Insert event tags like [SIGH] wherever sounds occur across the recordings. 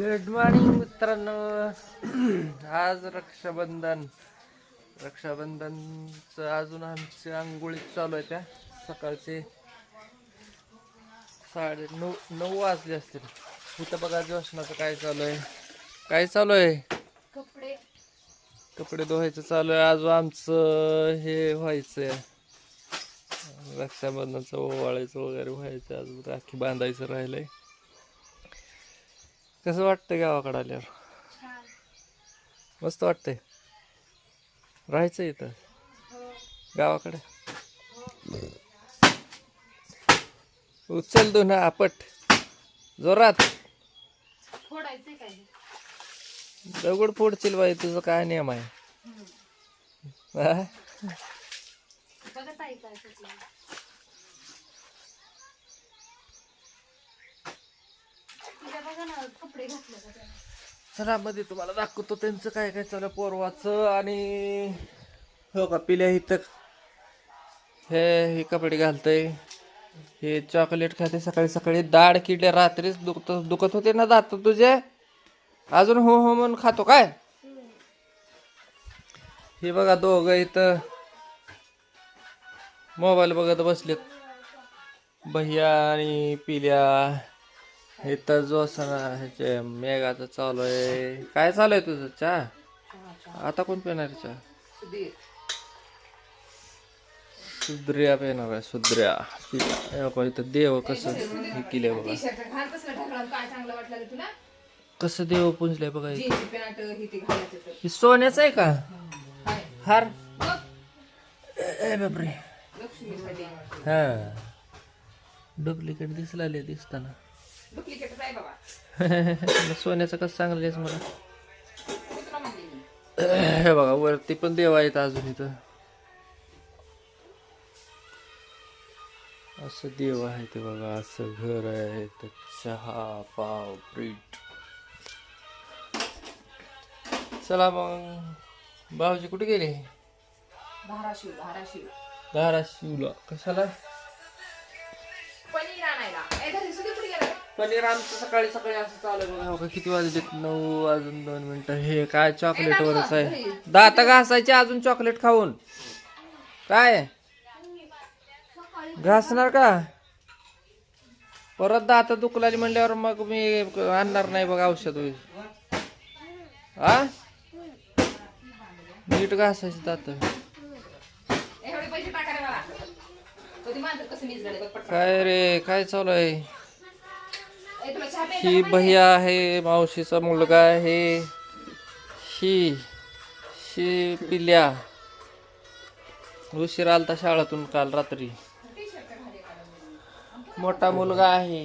Good morning मित्रांनो. आज रक्षाबंधन. रक्षाबंधनचं अजून आमची आंघोळी चालू आहे त्या. सकाळचे साडे नऊ नऊ वाजले असतील. इथं बघा जोशनाचं काय चालू आहे. काय चालू आहे? कपडे. कपडे धुवायचं चालू आहे. अजून आमचं हे व्हायचंय. रक्षाबंधनचं ओवाळायचं वगैरे व्हायचं. अजून राखी बांधायचं राहिलंय. कसं वाटतंय गावाकडे आल्यावर? मस्त वाटतंय. राहायचं इथं? हो गावाकडे? उचल दोन आपट. जोरात? दगड फोडशील बाई तुझं काय नियम आहे हा? बघा ताई काय सुटलं तिला बघा ना कपडे घातले का चला मध्ये तुम्हाला दाखवतो त्यांचं काय काय चालू पोरवाचं आणि हो का पिल्या इथं. हे हे कपडे घालतय. हे चॉकलेट खाते सकाळी सकाळी दाढ किडे रात्रीच दुखत दुखत होते ना दात तुझे? अजून हो हो म्हणून खातो काय? हे बघा दोघं इथं. मोबाईल बघत बसलेत. भैया आणि पिल्या. हे तर जो सण ह्याचे मेघाचं चालू आहे. काय चालू आहे तुझं? चहा? आता कोण पिणार चहा? सुद्र्या पिणार आहे सुद्र्या. इथं देव कसं हे केलंय बघा. कसं देव पुंजलंय बघा हे सोन्याचं आहे का? हार? ए बापरे. हा. डुप्लिकेट दिसला दिसताना. आहे बाबा? [LAUGHS] सोन्याचं कसं चांगलं आहेस मला. मी तुला म्हणले मी. [CLEARS THROAT] हे बघा वरती पण देव आहेत अजून इथं. असं देव आहे ते बघा असं घर आहे तर चहा पाव ब्रीड चला मग. भाऊजी कुठे गेले? धाराशिव धाराशिव. धाराशिवला. कशाला? पनीर आणायला. ए घरी पनीर आमचं सकाळी सकाळी असं चालू आहे बघा. हो का किती वाजले नऊ वाजून दोन मिनिटं. हे काय चॉकलेट वरच आहे? दात घासायचे अजून चॉकलेट खाऊन. काय? घासणार का? परत दात दुखलाली म्हणल्यावर मग मी आणणार नाही बघा औषध होईल. हा? नीट घासायचे दात एवढे पैसे टाका रे मला कधी माणसं कसं मीच झाले बघ पटकन. काय रे काय चालू आहे ए तुला चहा प्यायचा ही भैया आहे मावशीचा मुलगा आहे. ही शी पिल्या. उशीर आलता शाळेतून काल रात्री. मोठा मुलगा आहे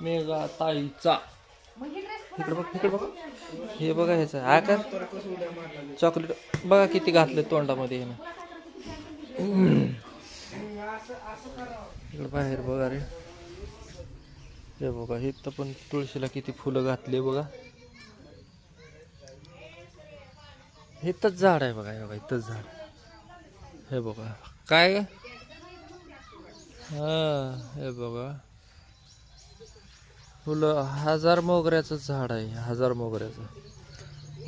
मेघा ताईचा. हे इकडे बघ. हे बघा ह्याचं आकार. चॉकलेट बघा किती घातलं तोंडामध्ये येणं इकडे बाहेर बघा रे. हे बघा इथं पण तुळशीला किती फुलं घातली बघा. इथंच झाड आहे बघा हे बघा इथंच झाड. हे बघा काय? हा हे बघा. फुलं हजार मोगऱ्याचं झाड आहे हजार मोगऱ्याचं.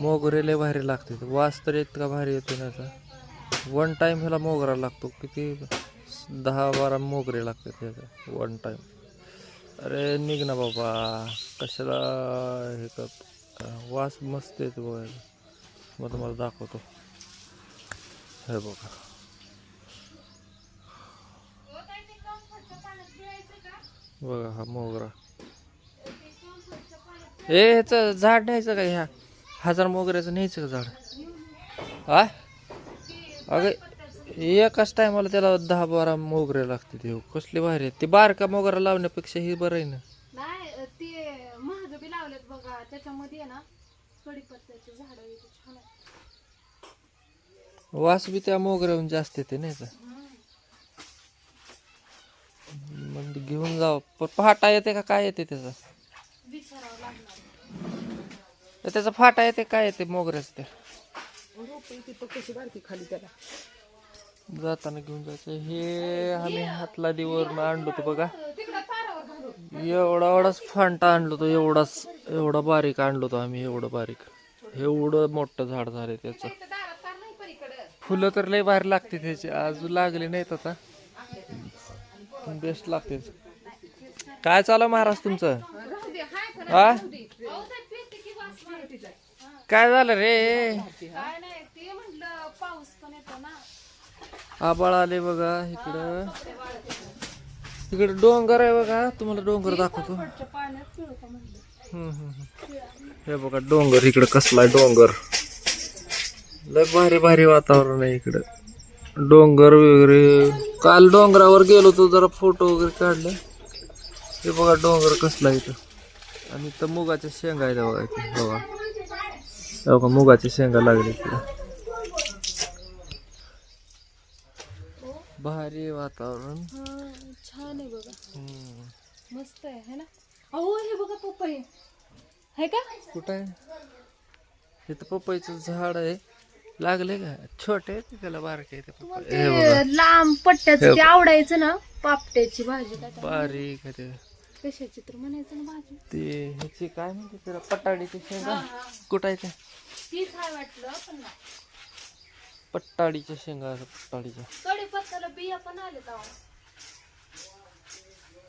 मोगरेला भारी लागते वास तर इतका भारी येतो ना वन टाइम ह्याला मोगरा लागतो. किती? दहा बारा मोगरे लागतात ह्याचा वन टाइम अरे निघ ना बाबा. कशाला हे कर वास मस्त येतो बघायला मग तुम्हाला दाखवतो. हे बघा. बघा हा मोगरा. ए ह्याचं झाड न्यायचं का? ह्या हजार मोगऱ्याचं न्यायचं का झाड? हा अगं एकाच टायमाला त्याला दहा बारा मोगरे लागते ते कसले भारी आहेत ते बारका मोगरा लावण्यापेक्षा हे बरं आहे ना. नाही अ, ते महाग बी लावलेत बघा. त्याच्यामध्ये आहे ना कडीपत्त्याचे झाड छान आहे. वास बी त्या मोगऱ्याहून जास्त येते नाही का? मग घेऊन जावं. पण फाटा येते का काय येते त्याचा? विचारावं लागणार. तर त्याचा फाटा येते काय येते मोगऱ्याच त्या? रोप तिथं कशी बारकी खाली त्याला. जाताना घेऊन जायचं. हे आम्ही हातला दिवरून आणलो होतो बघा. एवढा एवढाच फांटा आणलो होतो एवढाच एवढा बारीक आणलो होतो आम्ही एवढं बारीक. एवढं मोठं झाड झालं त्याचं. फुलं तर लय भारी लागते त्याची. अजून लागले नाहीत आता. बेस्ट लागते. काय चालू महाराज तुमचं? हा? काय झालं रे काय नाही ते म्हटलं पाऊस पण येतो ना आबाळ आले बघा इकडं. इकडं डोंगर आहे बघा. तुम्हाला डोंगर दाखवतो. हे बघा डोंगर इकडं कसला डोंगर. लय भारी भारी वातावरण आहे इकडं. डोंगर वगैरे. काल डोंगरावर गेलो तो जरा फोटो वगैरे काढले. हे बघा डोंगर कसला इथं. आणि इथं मुगाच्या शेंगा आहेत बघा इथे. बघा. हे बघा मुगाच्या शेंगा लागल्या इकडं. भारी वातावरण. हा छान आहे बघा. हम्म. मस्त आहे है ना? अहो हे बघा पपई. आहे का? कुठं आहे? इथं पपईचं झाड आहे. लागले का? छोटे आहे ते त्याला बारके आहे ते पपई? हे बघा. ते लांब पट्ट्याचं ते आवडायचं ना पापट्याची भाजी काय बारीक आहे ते? कशाची तर म्हणायचं ना भाजी. ते ह्याची काय म्हणते त्याला? पट्टाडीची शेंगा. कुठं आहे तीच आहे वाटलं पण नाही. पट्टाडीच्या शेंगा पट्टाडीच्या. बिया पण आले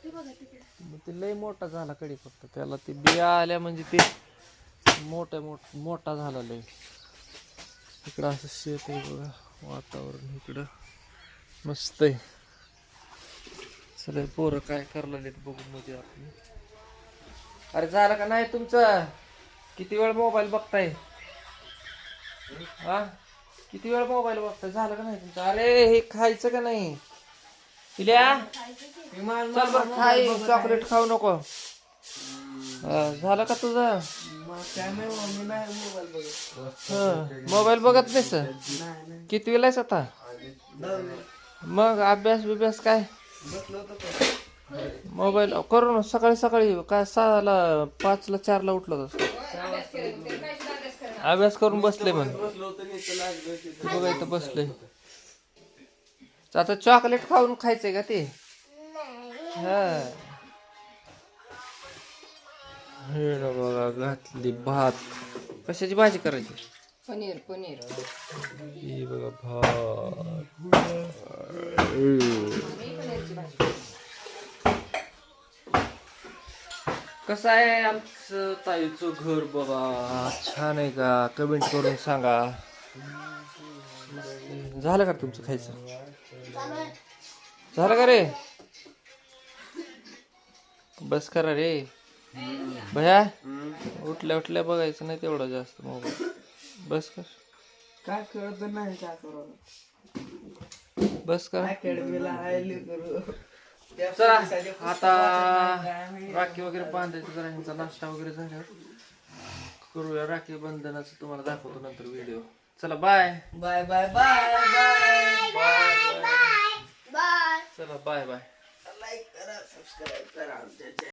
मग ते लय मोठा झाला कडीपत्ता. त्याला ते बिया आल्या म्हणजे ते मोठ्या मोठ मोठा झाला लय. इकडं असं शेत आहे बघा वातावरण इकडं. मस्त आहे. चला पोरं काय करायला लागलेत बघू मध्ये आपण. अरे झालं का नाही तुमचं? किती वेळ मोबाईल बघताय? हा? किती वेळ मोबाईल बघताय? झालं का नाही तुमचं? अरे हे खायचं का नाही? चल बरं खाई चॉकलेट खाऊ नको. हा, झालं का तुझं? मोबाईल बघत. नाहीस? किती वेळ आहेस आता? मग अभ्यास बिभ्यास काय? मोबाईल करू ना सकाळी सकाळी काय सहाला पाचला चारला उठलो होतास? अभ्यास करून बसले म्हण. बघा इथं बसले. आता चॉकलेट खाऊन खायचंय का ते? हा. हे ना बघा घातली भात. कशाची भाजी करायची? पनीर पनीर. ही बघा भात. कसं आहे आमचं ताईचं घर बघा छान आहे का? कमेंट करून सांगा. झालं का तुमचं खायचं? झालं का रे? बस करा रे. भया उठल्या उठल्या बघायचं नाही तेवढं जास्त मोबाईल. बस कर. काय कळत नाही काय करू बस कर. चला आता राखी वगैरे बांधायचं जरा ह्यांचा नाश्ता वगैरे झाल्यावर. करूया राखी बंधनाचं तुम्हाला दाखवतो नंतर व्हिडिओ चला bye bye bye bye bye चला बाय बाय लाईक करा सबस्क्राईब करा. आमच्या